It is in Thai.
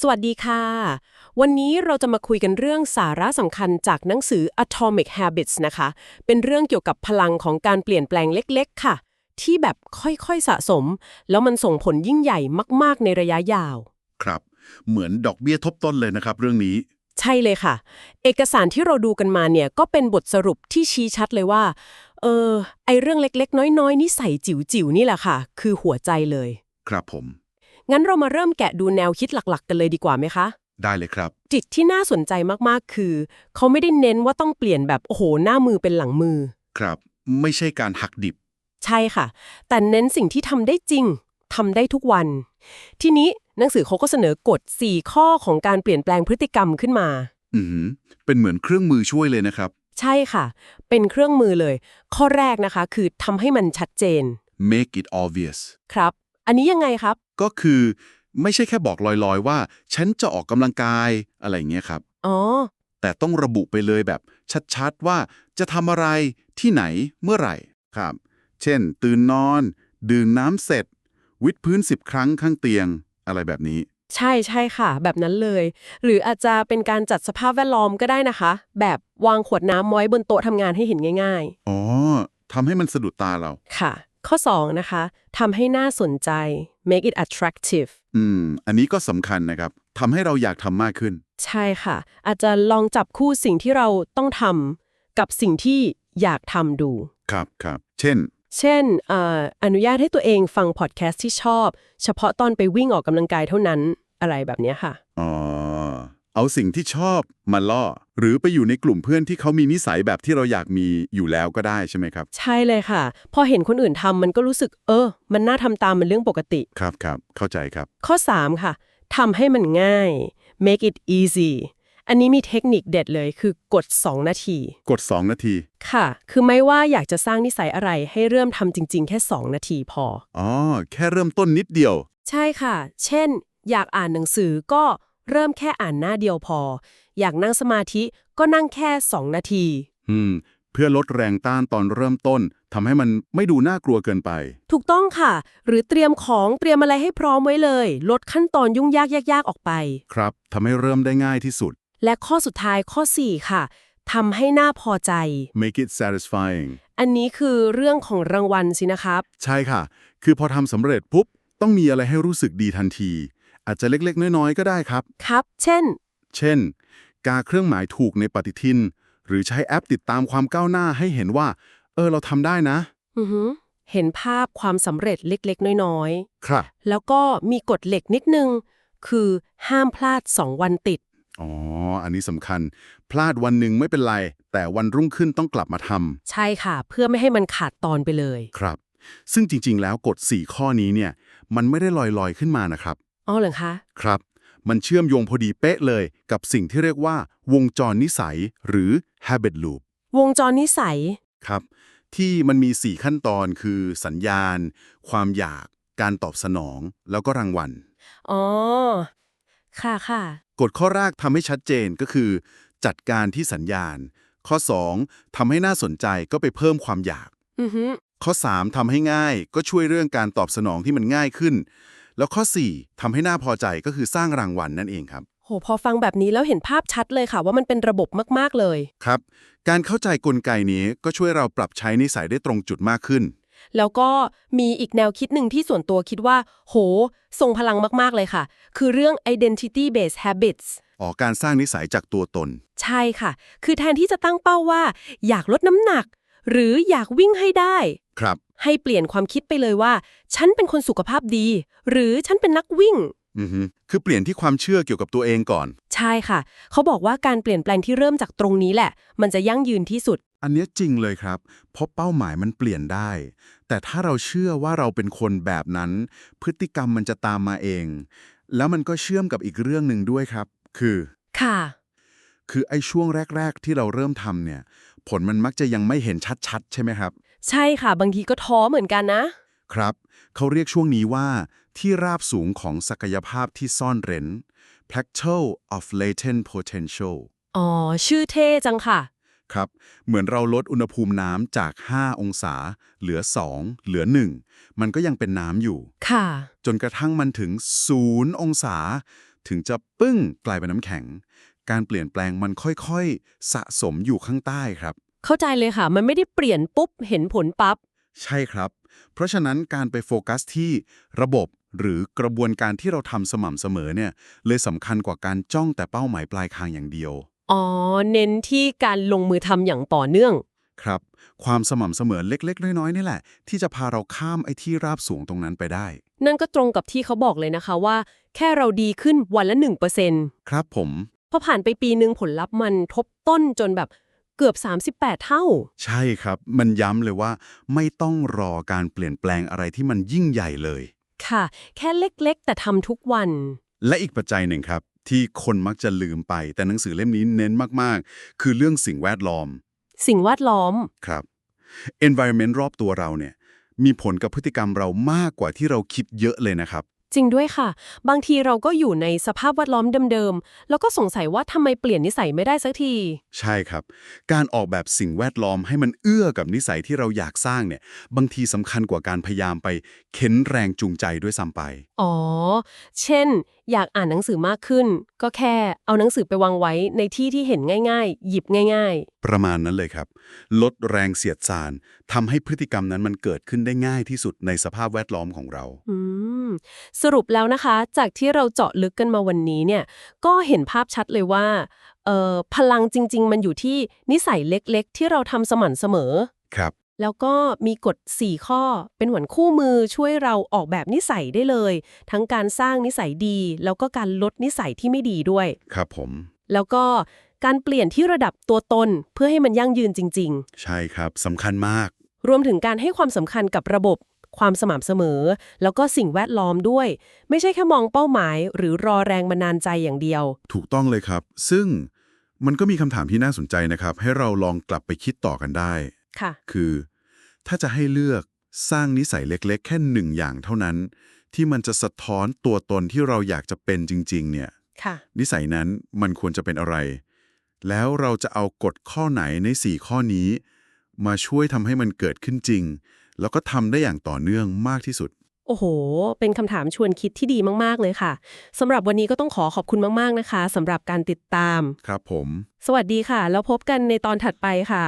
สวัสดีค่ะ วันนี้เราจะมาคุยกันเรื่องสาระสำคัญจากหนังสือ Atomic Habits นะคะ เป็นเรื่องเกี่ยวกับพลังของการเปลี่ยนแปลงเล็ก ๆ ค่ะ ที่แบบค่อยๆสะสม แล้วมันส่งผลยิ่งใหญ่มาก ๆ ในระยะยาว ครับ เหมือนดอกเบี้ยทบต้นเลยนะครับ เรื่องนี้ ใช่เลยค่ะ เอกสารที่เราดูกันมาเนี่ยก็เป็นบทสรุปที่ชี้ชัดเลยว่า เออ ไอเรื่องเล็กๆ น้อยๆนิสัยจิ๋วๆนี่แหละค่ะ คือหัวใจเลย ครับผม งั้นเรามาเริ่มแกะดูแนวคิดหลักๆ กันเลยดีกว่าไหมคะ ได้เลยครับ จิตที่น่าสนใจมากๆ คือ เขาไม่ได้เน้นว่าต้องเปลี่ยนแบบโอ้โหหน้ามือเป็นหลังมือ ครับ ไม่ใช่การหักดิบ ใช่ค่ะ แต่เน้นสิ่งที่ทำได้จริงทำได้ทุกวัน ทีนี้หนังสือเขาก็เสนอกฎ 4 ข้อของการเปลี่ยนแปลงพฤติกรรมขึ้นมา อือหือเป็นเหมือนเครื่องมือช่วยเลยนะครับ ใช่ค่ะ เป็นเครื่องมือเลย ข้อแรกนะคะ คือทำให้มันชัดเจน make it obvious ครับ อันนี้ยังไงครับ ก็คือไม่ใช่แค่บอกลอยๆ ว่า ฉันจะออกกำลังกายอะไรอย่างเงี้ยครับ อ๋อ แต่ต้องระบุไปเลยแบบชัดๆว่าจะทำอะไรที่ไหนเมื่อไหร่ครับ เช่น ตื่นนอน ดื่มน้ำเสร็จ วิดพื้นสิบครั้งข้างเตียงอะไรแบบนี้ ใช่ใช่ค่ะ แบบนั้นเลย หรืออาจจะเป็นการจัดสภาพแวดล้อมก็ได้นะคะ แบบวางขวดน้ำไว้บนโต๊ะทำงานให้เห็นง่ายอ๋อทำให้มันสะดุดตาเรา ๆ ค่ะ ข้อ 2 นะคะทำให้น่าสนใจ make it attractive อืม อันนี้ก็สำคัญนะครับทำให้เราอยากทำมากขึ้น ใช่ค่ะ อาจจะลองจับคู่สิ่งที่เราต้องทำกับสิ่งที่อยากทำดู ครับครับเช่น เช่นเอ่ออนุญาตให้ตัวเองฟังพอดแคสต์ที่ชอบ เฉพาะตอนไปวิ่งออกกำลังกายเท่านั้นอะไรแบบเนี้ยค่ะ อ๋อ เอาสิ่งที่ชอบมาล่อ หรือไปอยู่ในกลุ่มเพื่อนที่เขามีนิสัยแบบที่เราอยากมีอยู่แล้วก็ได้ใช่ไหมครับ ใช่เลยค่ะ พอเห็นคนอื่นทำมันก็รู้สึก เออ มันน่าทำตามมันเรื่องปกติ ครับครับเข้าใจครับ ข้อ 3 ค่ะทำให้มันง่าย make it easy อันนี้มีเทคนิคเด็ดเลยคือกด 2 นาที กด 2 นาที ค่ะ คือไม่ว่าอยากจะสร้างนิสัยอะไรให้เริ่มทำจริง ๆ แค่ 2 นาทีพอ อ๋อ แค่เริ่มต้นนิดเดียว ใช่ค่ะ เช่น อยากอ่านหนังสือก็ เริ่มแค่อ่านหน้าเดียวพอ อยากนั่งสมาธิก็นั่งแค่ 2 นาที อืม เพื่อลดแรงต้านตอนเริ่มต้นทำให้มันไม่ดูน่ากลัวเกินไป ถูกต้องค่ะ หรือเตรียมของเตรียมอะไรให้พร้อมไว้เลย ลดขั้นตอนยุ่งยากยากๆออกไป ครับทำให้เริ่มได้ง่ายที่สุด และข้อสุดท้ายข้อ 4 ค่ะทำให้หน่าพอใจ make it satisfying อันนี้คือเรื่องของรางวัลสินะครับ ใช่ค่ะ คือพอทำสำเร็จปุ๊บ ต้องมีอะไรให้รู้สึกดีทันที อาจจะเล็กๆ น้อยๆ ก็ได้ครับ ครับ เช่น เช่น กาเครื่องหมายถูกในปฏิทิน หรือใช้แอปติดตามความก้าวหน้าให้เห็นว่า เออเราทำได้นะ อือหือเห็นภาพความสำเร็จเล็กๆ น้อยครับๆแล้วก็มีกฎเหล็กนิดนึง คือห้ามพลาด 2 วันติด อ๋อ อันนี้สำคัญ พลาดวันหนึ่งไม่เป็นไร แต่วันรุ่งขึ้นต้องกลับมาทใช่ค่ะ เพื่อไม่ให้มันขาดตอนไปเลยำครับ ซึ่งจริงๆ แล้วกฎ 4 ข้อนี้เนี่ย มันไม่ได้ลอยๆ ขึ้นมานะครับ อ๋อเหรอคะ ครับ มันเชื่อมโยงพอดีเป๊ะเลยกับสิ่งที่เรียกว่า วงจรนิสัย หรือ habit loop วงจรนิสัย ครับ ที่มันมี 4 ขั้นตอนคือ สัญญาณ ความอยาก การตอบสนอง แล้วก็รางวัล อ๋อ ค่ะค่ะ กฎข้อแรกทำให้ชัดเจนก็คือ จัดการที่สัญญาณ ข้อ 2ทำให้น่าสนใจก็ไปเพิ่มความอยาก อือหือข้อ 3ทำให้ง่ายก็ช่วยเรื่องการตอบสนองที่มันง่ายขึ้น แล้วข้อ 4ทำให้น่าพอใจก็คือสร้างรางวัลนั่นเองครับ โห พอฟังแบบนี้แล้วเห็นภาพชัดเลยค่ะ ว่ามันเป็นระบบมาก ๆ เลย ครับ การเข้าใจกลไกนี้ก็ช่วยเราปรับใช้นิสัยได้ตรงจุดมากขึ้น แล้วก็มีอีกแนวคิดหนึ่งที่ส่วนตัวคิดว่า โห ทรงพลังมาก ๆ เลยค่ะ คือเรื่อง identity based habits ออกการสร้างนิสัยจากตัวตน ใช่ค่ะ คือแทนที่จะตั้งเป้าว่า อยากลดน้ำหนัก หรืออยากวิ่งให้ได้ ครับ ให้เปลี่ยนความคิดไปเลยว่า ฉันเป็นคนสุขภาพดี หรือฉันเป็นนักวิ่ง อือฮึคือเปลี่ยนที่ความเชื่อเกี่ยวกับตัวเองก่อน ใช่ค่ะ เขาบอกว่าการเปลี่ยนแปลงที่เริ่มจากตรงนี้แหละ มันจะยั่งยืนที่สุด อันเนี้ยจริงเลยครับ เพราะเป้าหมายมันเปลี่ยนได้ แต่ถ้าเราเชื่อว่าเราเป็นคนแบบนั้น พฤติกรรมมันจะตามมาเอง แล้วมันก็เชื่อมกับอีกเรื่องหนึ่งด้วยครับ คือ ค่ะ คือไอ้ช่วงแรก ๆ ที่เราเริ่มทำเนี่ย ผลมันมักจะยังไม่เห็นชัดๆ ใช่ไหมครับ ใช่ค่ะ บางทีก็ท้อเหมือนกันนะ ครับ เขาเรียกช่วงนี้ว่า ที่ราบสูงของศักยภาพที่ซ่อนเร้น plateau of latent potential อ๋อ ชื่อเท่จังค่ะ ครับ เหมือนเราลดอุณหภูมิน้ำจาก 5 องศา เหลือ 2 เหลือ 1 มันก็ยังเป็นน้ำอยู่ ค่ะ จนกระทั่งมันถึง 0 องศา ถึงจะปึ้งกลายเป็นน้ำแข็ง การเปลี่ยนแปลงมันค่อยๆ สะสมอยู่ข้างใต้ครับ เข้าใจเลยค่ะ มันไม่ได้เปลี่ยนปุ๊บเห็นผลปั๊บ ใช่ครับ เพราะฉะนั้นการไปโฟกัสที่ระบบหรือกระบวนการที่เราทำสม่ำเสมอเนี่ยเลยสำคัญกว่าการจ้องแต่เป้าหมายปลายทางอย่างเดียว อ๋อ เน้นที่การลงมือทำอย่างต่อเนื่อง ครับ ความสม่ำเสมอเล็ก ๆ น้อยๆนี่แหละ ที่จะพาเราข้ามไอ้ที่ราบสูงตรงนั้นไปได้ นั่นก็ตรงกับที่เขาบอกเลยนะคะว่า แค่เราดีขึ้นวันละ1%ครับผมพ อผ่านไปปีหนึ่งผลลัพธ์มันทบต้นจนแบบเกือบ 38 เท่า ใช่ครับ มันย้ำเลยว่า ไม่ต้องรอการเปลี่ยนแปลงอะไรที่มันยิ่งใหญ่เลย ค่ะ แค่เล็กๆ แต่ทำทุกวัน และอีกปัจจัยหนึ่งครับ ที่คนมักจะลืมไป แต่หนังสือเล่มนี้เน้นมากๆ คือเรื่องสิ่งแวดล้อม สิ่งแวดล้อมครับ environment รอบตัวเราเนี่ยมีผลกับพฤติกรรมเรามากกว่าที่เราคิดเยอะเลยนะครับ จริงด้วยค่ะ บางทีเราก็อยู่ในสภาพแวดล้อมเดิมๆ แล้วก็สงสัยว่าทำไมเปลี่ยนนิสัยไม่ได้สักที ใช่ครับ การออกแบบสิ่งแวดล้อมให้มันเอื้อกับนิสัยที่เราอยากสร้างเนี่ย บางทีสำคัญกว่าการพยายามไปเค้นแรงจูงใจด้วยซ้ำไป อ๋อ เช่น อยากอ่านหนังสือมากขึ้น ก็แค่เอาหนังสือไปวางไว้ในที่ที่เห็นง่าย ๆ หยิบง่ายประมาณนั้นเลยครับ ลดแรงเสียดสานทำให้พฤติกรรมนั้นมันเกิดขึ้นได้ง่ายที่สุดในสภาพแวดล้อมของเราๆอืม สรุปแล้วนะคะ จากที่เราเจาะลึกกันมาวันนี้เนี่ยก็เห็นภาพชัดเลยว่าเอ่อพลังจริง ๆ มันอยู่ที่นิสัยเล็กๆ ที่เราทำสม่ำเสมอครับแล้วก็มีกฎ 4 ข้อ เป็นเหมือนคู่มือช่วยเราออกแบบนิสัยได้เลย ทั้งการสร้างนิสัยดี แล้วก็การลดนิสัยที่ไม่ดีด้วย ครับผม แล้วก็การเปลี่ยนที่ระดับตัวตนเพื่อให้มันยั่งยืนจริงใช่ครับสำคัญมากๆรวมถึงการให้ความสำคัญกับระบบ ความสม่ำเสมอ แล้วก็สิ่งแวดล้อมด้วย ไม่ใช่แค่มองเป้าหมาย หรือรอแรงบันดาลใจอย่างเดียว ถูกต้องเลยครับ ซึ่งมันก็มีคำถามที่น่าสนใจนะครับ ให้เราลองกลับไปคิดต่อกันได้ ค่ะ คือ ถ้าจะให้เลือกสร้างนิสัยเล็กๆ แค่หนึ่งอย่างเท่านั้น ที่มันจะสะท้อนตัวตนที่เราอยากจะเป็นจริง ๆ เนี่ย ค่ะ นิสัยนั้นมันควรจะเป็นอะไร แล้วเราจะเอากฎข้อไหนใน 4 ข้อนี้ มาช่วยทำให้มันเกิดขึ้นจริง แล้วก็ทำได้อย่างต่อเนื่องมากที่สุด โอ้โห เป็นคำถามชวนคิดที่ดีมากๆเลยค่ะสำหรับวันนี้ก็ต้องขอขอบคุณมากๆนะคะสำหรับการติดตาม ครับผม สวัสดีค่ะ แล้วพบกันในตอนถัดไปค่ะ